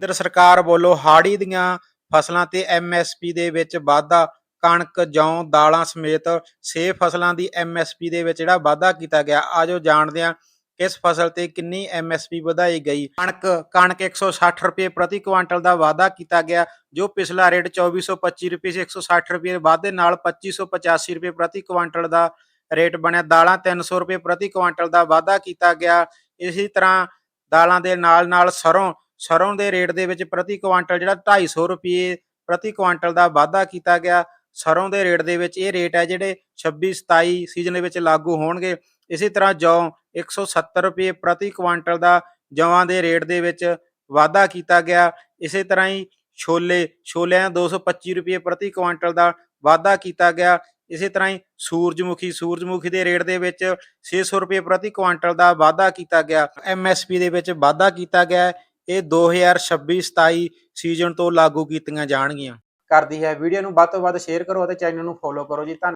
ਕੇਂਦਰ ਸਰਕਾਰ ਵੱਲੋਂ ਹਾੜੀ ਦੀਆਂ ਫਸਲਾਂ ਤੇ ਐਮਐਸਪੀ ਦੇ ਵਿੱਚ ਵਾਧਾ, ਕਣਕ, ਜੌਂ, ਦਾਲਾਂ ਸਮੇਤ ਸੇ ਫਸਲਾਂ ਦੀ ਐਮਐਸਪੀ ਦੇ ਵਿੱਚ ਜਿਹੜਾ ਵਾਧਾ ਕੀਤਾ ਗਿਆ। ਆਜੋ ਜਾਣਦੇ ਹਾਂ ਕਿਸ ਫਸਲ ਤੇ ਕਿੰਨੀ ਐਮਐਸਪੀ ਵਧਾਈ ਗਈ। ਕਣਕ ਕਣਕ 160 ਰੁਪਏ ਪ੍ਰਤੀ ਕੁਇੰਟਲ ਦਾ ਵਾਧਾ ਕੀਤਾ ਗਿਆ, ਜੋ ਪਿਛਲਾ ਰੇਟ 2425 ਰੁਪਏ ਸੀ 160 ਰੁਪਏ ਵਾਧੇ ਨਾਲ 2585 ਰੁਪਏ ਪ੍ਰਤੀ ਕੁਇੰਟਲ ਦਾ ਰੇਟ ਬਣਿਆ। ਦਾਲਾਂ 300 ਰੁਪਏ ਪ੍ਰਤੀ ਕੁਇੰਟਲ ਦਾ ਵਾਧਾ ਕੀਤਾ ਗਿਆ। ਇਸੇ ਤਰ੍ਹਾਂ ਦਾਲਾਂ ਦੇ ਨਾਲ ਨਾਲ ਸਰੋਂ ਸਰੋਂ ਦੇ ਰੇਟ ਦੇ ਵਿੱਚ ਪ੍ਰਤੀ ਕੁਆਂਟਲ ਜਿਹੜਾ 250 ਰੁਪਏ ਪ੍ਰਤੀ ਕੁਆਂਟਲ ਦਾ ਵਾਧਾ ਕੀਤਾ ਗਿਆ। ਸਰੋਂ ਦੇ ਰੇਟ ਦੇ ਵਿੱਚ ਇਹ ਰੇਟ ਹੈ ਜਿਹੜੇ 26 27 ਸੀਜ਼ਨ ਦੇ ਵਿੱਚ ਲਾਗੂ ਹੋਣਗੇ। ਇਸੇ ਤਰ੍ਹਾਂ ਜੌਂ 170 ਰੁਪਏ ਪ੍ਰਤੀ ਕੁਆਂਟਲ ਦਾ ਜੌਆਂ ਦੇ ਰੇਟ ਦੇ ਵਿੱਚ ਵਾਧਾ ਕੀਤਾ ਗਿਆ। ਇਸੇ ਤਰ੍ਹਾਂ ਹੀ ਛੋਲੇ, ਛੋਲਿਆਂ 225 ਰੁਪਏ ਪ੍ਰਤੀ ਕੁਆਂਟਲ ਦਾ ਵਾਧਾ ਕੀਤਾ ਗਿਆ। ਇਸੇ ਤਰ੍ਹਾਂ ਹੀ ਸੂਰਜਮੁਖੀ ਸੂਰਜਮੁਖੀ ਦੇ ਰੇਟ ਦੇ ਵਿੱਚ 600 ਰੁਪਏ ਪ੍ਰਤੀ ਕੁਆਂਟਲ ਦਾ ਵਾਧਾ ਕੀਤਾ ਗਿਆ। ਐਮਐਸਪੀ ਦੇ ਵਿੱਚ ਵਾਧਾ ਕੀਤਾ ਗਿਆ। ਇਹ 2026-27 ਸੀਜ਼ਨ ਤੋਂ ਲਾਗੂ ਕੀਤੀਆਂ ਜਾਣਗੀਆਂ। ਕਰਦੀ ਹੈ। ਵੀਡੀਓ ਨੂੰ ਵੱਧ ਤੋਂ ਵੱਧ ਸ਼ੇਅਰ ਕਰੋ ਅਤੇ ਚੈਨਲ ਨੂੰ ਫੋਲੋ ਕਰੋ ਜੀ। ਧੰਨਵਾਦ